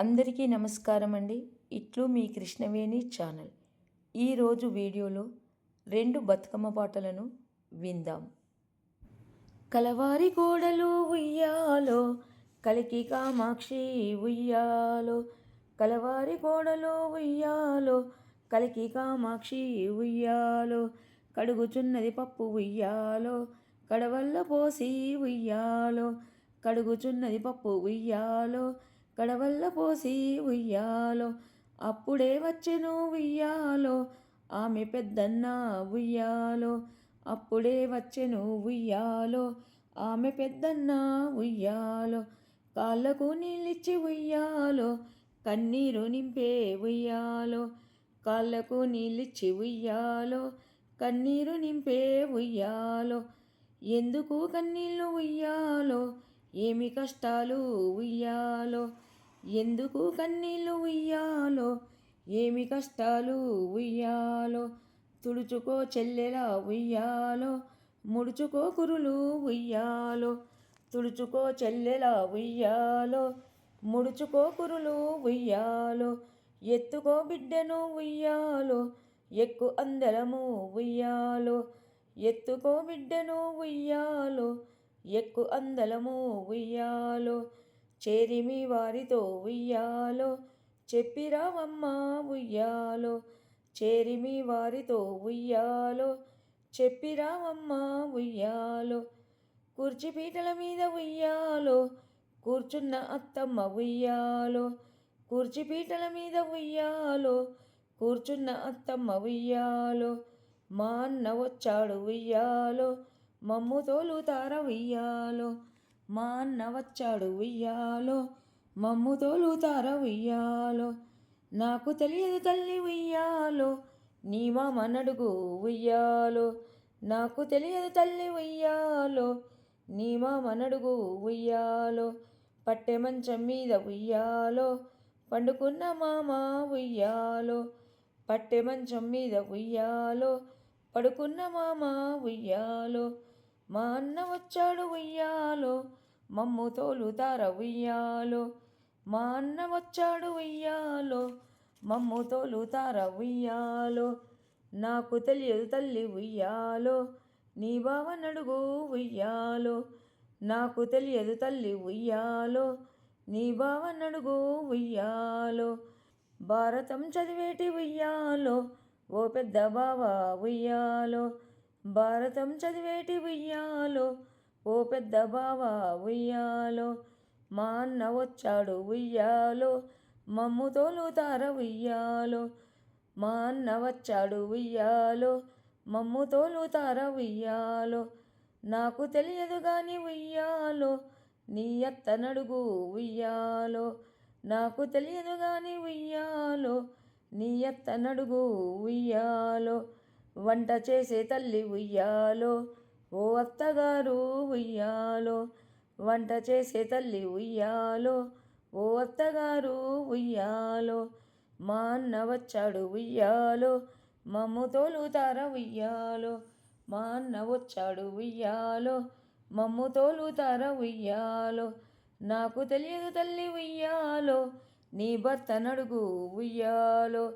అందరికీ నమస్కారం అండి. ఇట్లు మీ కృష్ణవేణి ఛానల్. ఈరోజు వీడియోలో రెండు బతుకమ్మ పాటలను విందాం. కలవారి కోడలు ఉయ్యాలో కలికి కామాక్షి ఉయ్యాలో. కలవారి కోడలు ఉయ్యాలో కలికి కామాక్షి ఉయ్యాలో. కడుగుచున్నది పప్పు ఉయ్యాలో కడవల్ల పోసి ఉయ్యాలో. కడుగుచున్నది పప్పు ఉయ్యాలో కడవల్ల పోసి ఉయ్యాలో? అప్పుడే వచ్చెను ఉయ్యాలో. ఆమె పెద్దన్న ఉయ్యాలో. అప్పుడే వచ్చెను ఉయ్యాలో. ఆమె పెద్దన్న ఉయ్యాలో. కాళ్ళకు నీళ్ళిచ్చి ఉయ్యాలో. కన్నీరు నింపే ఉయ్యాలో. కాళ్ళకు నీళ్ళిచ్చి ఉయ్యాలో. కన్నీరు నింపే ఉయ్యాలో. ఎందుకు కన్నీళ్ళు ఉయ్యాలో? ఏమి కష్టాలు ఉయ్యాలో? ఎందుకు కన్నీళ్ళు ఉయ్యాలో? ఏమి కష్టాలు ఉయ్యాలో? తుడుచుకో చెల్లెలా ఉయ్యాలో? ముడుచుకో కురులు ఉయ్యాలో? తుడుచుకో చెల్లెలా ఉయ్యాలో? ముడుచుకో కురులు ఉయ్యాలో? ఎత్తుకో బిడ్డను ఉయ్యాలో? ఎక్కు అందలము ఉయ్యాలో? ఎత్తుకో బిడ్డను ఉయ్యాలో? ఎక్కు అందలము ఉయ్యాలో? చేరిమి వారితో ఉయ్యాలో చెప్పిరావమ్మా ఉయ్యాలో. చేరిమి వారితో ఉయ్యాలో చెప్పిరావమ్మా ఉయ్యాలో. కుర్చీపీటల మీద ఉయ్యాలో కూర్చున్న అత్తమ్మ ఉయ్యాలో. కుర్చీపీటల మీద ఉయ్యాలో కూర్చున్న అత్తమ్మ ఉయ్యాలో. మా అన్న వచ్చాడు ఉయ్యాలో మమ్ము తోలుతార ఉయ్యాలో. మా అన్న వచ్చాడు ఉయ్యాలో మమ్ము తోలుతార ఉయ్యాలో. నాకు తెలియదు తల్లి ఉయ్యాలో నీ మామనడుగు ఉయ్యాలో. నాకు తెలియదు తల్లి ఉయ్యాలో నీ మామనడుగు ఉయ్యాలో. పట్టె మంచం మీద ఉయ్యాలో పండుకున్న మామ ఉయ్యాలో. పట్టె మంచం మీద ఉయ్యాలో పడుకున్న మామ ఉయ్యాలో. మా అన్న వచ్చాడు ఉయ్యాలో మమ్ము తోలుతార ఉయ్యాలో. మా అన్న వచ్చాడు ఉయ్యాలో మమ్ము తోలుతార ఉయ్యాలో. నాకు తెలియదు తల్లి ఉయ్యాలో నీ బావ నడుగు ఉయ్యాలో. నాకు తెలియదు తల్లి ఉయ్యాలో నీ బావ నడుగు ఉయ్యాలో. భారతం చదివేటి ఉయ్యాలో ఓ పెద్ద బావ ఉయ్యాలో. భారతం చదివేటి ఉయ్యాలో ఓ పెద్ద బావ ఉయ్యాలో మా అన్న వచ్చాడు ఉయ్యాలో మమ్ము తోలుతార ఉయ్యాలో మా అన్న వచ్చాడు ఉయ్యాలో మమ్ము తోలుతార ఉయ్యాలో నాకు తెలియదు గాని ఉయ్యాలో నీ అత్త నడుగు ఉయ్యాలో నాకు తెలియదు గాని ఉయ్యాలో నీ అత్త నడుగు ఉయ్యాలో వంట చేసే తల్లి ఉయ్యాలో ఓ అత్తగారు ఉయ్యాలో. వంట చేసే తల్లి ఉయ్యాలో ఓ అత్తగారు ఉయ్యాలో. మా అన్న వచ్చాడు ఉయ్యాలో మమ్ము తోలుతార ఉయ్యాలో. మా అన్న వచ్చాడు ఉయ్యాలో మమ్ము తోలుతార ఉయ్యాలో. నాకు తెలియదు తల్లి ఉయ్యాలో నీ భర్త నడుగు ఉయ్యాలో.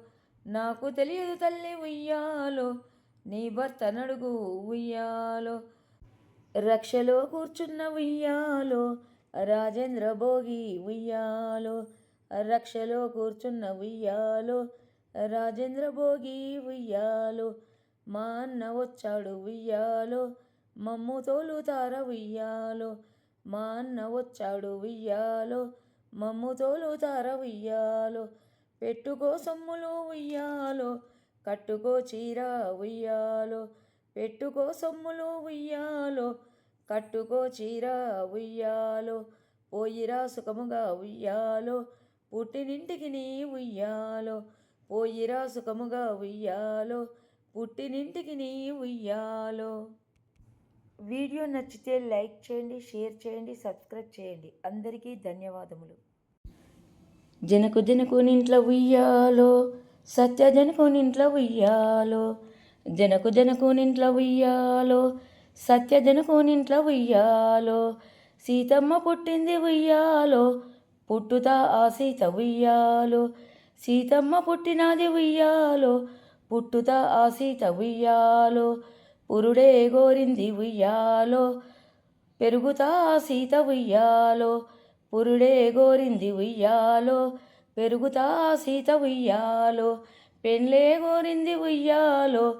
నాకు తెలియదు తల్లి ఉయ్యాలో నీ భర్త నడుగు ఉయ్యాలో. రక్షలో కూర్చున్న ఉయ్యాలో రాజేంద్ర భోగి ఉయ్యాలో. రక్షలో కూర్చున్న ఉయ్యాలో రాజేంద్ర భోగి ఉయ్యాలో. మా అన్న వచ్చాడు ఉయ్యాలో మమ్ము తోలుతార ఉయ్యాలో. మా అన్న వచ్చాడు ఉయ్యాలో మమ్ము తోలుతార ఉయ్యాలో. పెట్టుకో సొమ్ములు ఉయ్యాలో కట్టుకో చీర ఉయ్యాలో పెట్టుకో సొమ్ములు ఉయ్యాలో కట్టుకో చీర ఉయ్యాలో పోయిరా సుఖముగా ఉయ్యాలో పుట్టినింటికి నీ ఉయ్యాలో పోయిరా సుఖముగా ఉయ్యాలో పుట్టినింటికి నీ ఉయ్యాలో. వీడియో నచ్చితే లైక్ చేయండి షేర్ చేయండి సబ్స్క్రైబ్ చేయండి. అందరికీ ధన్యవాదములు. జనకు జనకు నింట్ల ఉయ్యాలో సత్య జనకు నింట్ల ఉయ్యాలో జనకు జనకునింట్లో ఉయ్యాలో సత్య జనకు నింట్ల ఉయ్యాలో సీతమ్మ పుట్టింది ఉయ్యాలో పుట్టుతా ఆ సీత ఉయ్యాలో సీతమ్మ పుట్టినది ఉయ్యాలో పుట్టుతా ఆ సీత ఉయ్యాలో పురుడే గోరింది ఉయ్యాలో పెరుగుతా ఆ సీత ఉయ్యాలో పురుడే గోరింది ఉయ్యాలో పెరుగుతా సీత ఉయ్యాలో పెన్లే గోరింది ఉయ్యాలో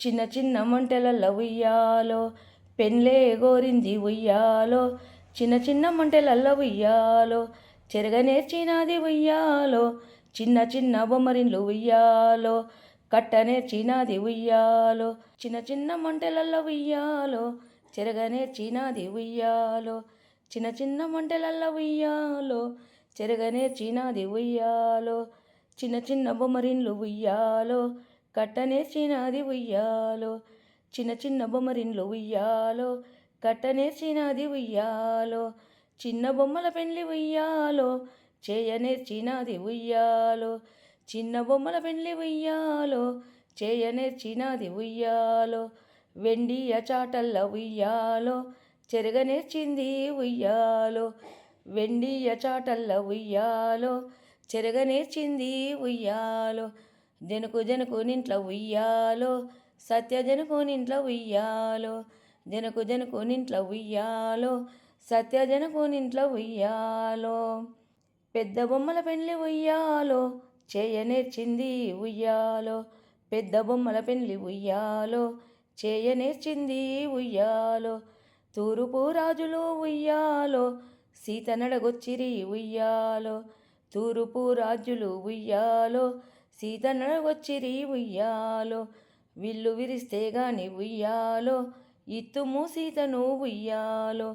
చిన్న చిన్న మంటలల్ల ఉయ్యాలో పెన్లే గోరింది ఉయ్యాలో చిన్న చిన్న మంటలల్ల ఉయ్యాలో చెరగ నేర్చినది ఉయ్యాలో చిన్న చిన్న బొమ్మరిన్లు ఉయ్యాలో కట్ట నేర్చినది ఉయ్యాలో చిన్న చిన్న మంటలల్ల ఉయ్యాలో చెరగ నేర్చినది ఉయ్యాలో. చిన్న చిన్న మంటలల్ల ఉయ్యాలో చెరగనే నేర్చినది ఉయ్యాలో చిన్న చిన్న బొమ్మరిన్లు ఉయ్యాలో కట్టనే నేర్చినది ఉయ్యాలో చిన్న చిన్న బొమ్మరిన్లు ఉయ్యాలో కట్టనే నేర్చినది ఉయ్యాలో చిన్న బొమ్మల పెండ్లి ఉయ్యాలో చేయనే నేర్చినది ఉయ్యాలో చిన్న బొమ్మల పెండ్లి ఉయ్యాలో చేయనే నేర్చినది ఉయ్యాలో వెండియ చాటల్ల ఉయ్యాలో చెరగ నేర్చింది ఉయ్యాలో వెండియ చాటల్ల ఉయ్యాలో. చెరగ నేర్చింది ఉయ్యాలో జనుకు జనుకు నింట్ల ఉయ్యాలో. సత్య జనుకు నింట్ల ఉయ్యాలో జనకు జనకు నింట్ల ఉయ్యాలో. సత్య జనకు నింట్ల ఉయ్యాలో పెద్ద బొమ్మల పెండ్లి ఉయ్యాలో. చేయ నేర్చింది ఉయ్యాలో పెద్ద బొమ్మల పెండ్లి ఉయ్యాలో. చేయ నేర్చింది ఉయ్యాలో తూరుపు రాజులు ఉయ్యాలో సీత నడగొచ్చిరి ఉయ్యాలో. తూరుపు రాజులు ఉయ్యాలో సీత నడగొచ్చిరి ఉయ్యాలో. విల్లు విరిస్తే గాని ఉయ్యాలో ఇత్తుము సీతను ఉయ్యాలో.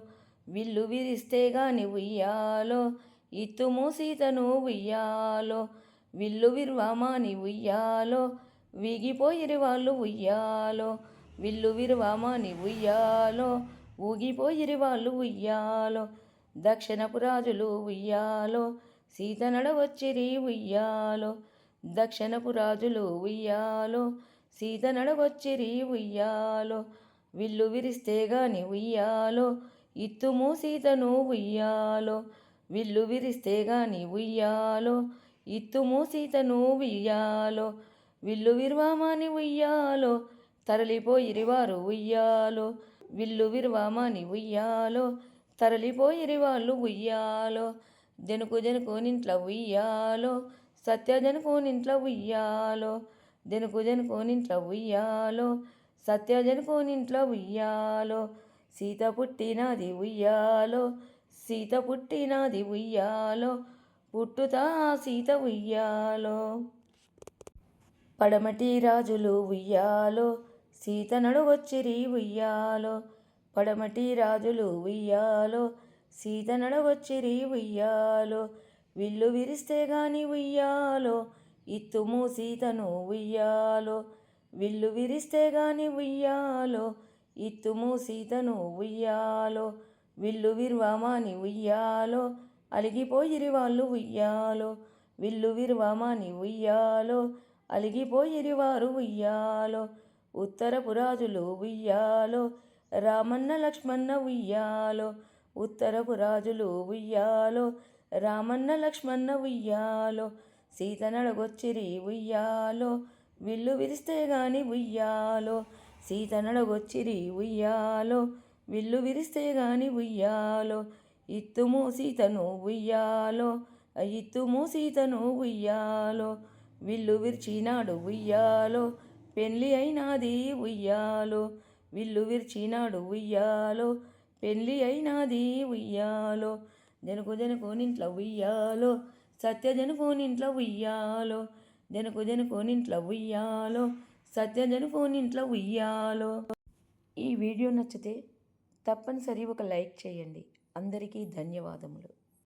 విల్లు విరిస్తే గాని ఉయ్యాలో ఇత్తుము సీతను ఉయ్యాలో. విల్లు విర్వామాని ఉయ్యాలో వీగిపోయిరి వాళ్ళు ఉయ్యాలో. విల్లు విర్వామాని ఉయ్యాలో ఊగిపోయిరి వాళ్ళు ఉయ్యాలో దక్షిణపు రాజులు ఉయ్యాలో సీత నడవచ్చిరి ఉయ్యాలో దక్షిణపు రాజులు ఉయ్యాలో సీత నడవచ్చిరి ఉయ్యాలో విల్లు విరిస్తే గాని ఉయ్యాలో ఇత్తుము సీతను ఉయ్యాలో విల్లు విరిస్తే గాని ఉయ్యాలో ఇత్తుము సీతను ఉయ్యాలో విల్లు విర్వామాని ఉయ్యాలో తరలిపోయిరి వారు ఉయ్యాలో విల్లు విరువామని ఉయ్యాలో? తరలిపోయిరి వాళ్ళు ఉయ్యాలో. జనుకు జనుకు నింట్ల ఉయ్యాలో. సత్య జనుకు నింట్ల ఉయ్యాలో. జనుకు జనుకు నింట్ల ఉయ్యాలో. సత్య జనుకు నింట్ల ఉయ్యాలో. సీత పుట్టినది ఉయ్యాలో. సీత పుట్టినది ఉయ్యాలో. పుట్టుతా సీత ఉయ్యాలో. పడమటి రాజులు ఉయ్యాలో. సీత నడువచ్చిరి ఉయ్యాలో పడమటి రాజులు ఉయ్యాలో సీత నడవచ్చిరి ఉయ్యాలో విల్లు విరిస్తే గాని ఉయ్యాలో ఇత్తుము సీతను ఉయ్యాలో విల్లు విరిస్తే గాని ఉయ్యాలో ఇత్తుము సీతను ఉయ్యాలో విల్లు విర్వామాని ఉయ్యాలో అలిగిపోయిరి వాళ్ళు ఉయ్యాలో విల్లు విర్వామాని ఉయ్యాలో అలిగిపోయిరి వారు ఉయ్యాలో ఉత్తరపు రాజులు ఉయ్యాలో రామన్న లక్ష్మణ ఉయ్యాలో ఉత్తరపు రాజులు ఉయ్యాలో రామన్న లక్ష్మణ ఉయ్యాలో సీత నడగొచ్చిరి ఉయ్యాలో విల్లు విరిస్తే గాని ఉయ్యాలో సీత నడగొచ్చిరి ఉయ్యాలో విల్లు విరిస్తే గాని ఉయ్యాలో ఇత్తుము సీతను ఉయ్యాలో ఇత్తుము సీతను ఉయ్యాలో విల్లు విరిచినాడు ఉయ్యాలో పెళ్ళి అయినాది ఉయ్యాలో విల్లు విరిచినాడు ఉయ్యాలో. పెళ్ళి అయినాది ఉయ్యాలో జనకు జనకు ఉయ్యాలో. సత్య జనకు ఉయ్యాలో జనకు జనకు ఉయ్యాలో. సత్య జనకు ఉయ్యాలో. ఈ వీడియో నచ్చితే తప్పనిసరి ఒక లైక్ చేయండి. అందరికీ ధన్యవాదములు.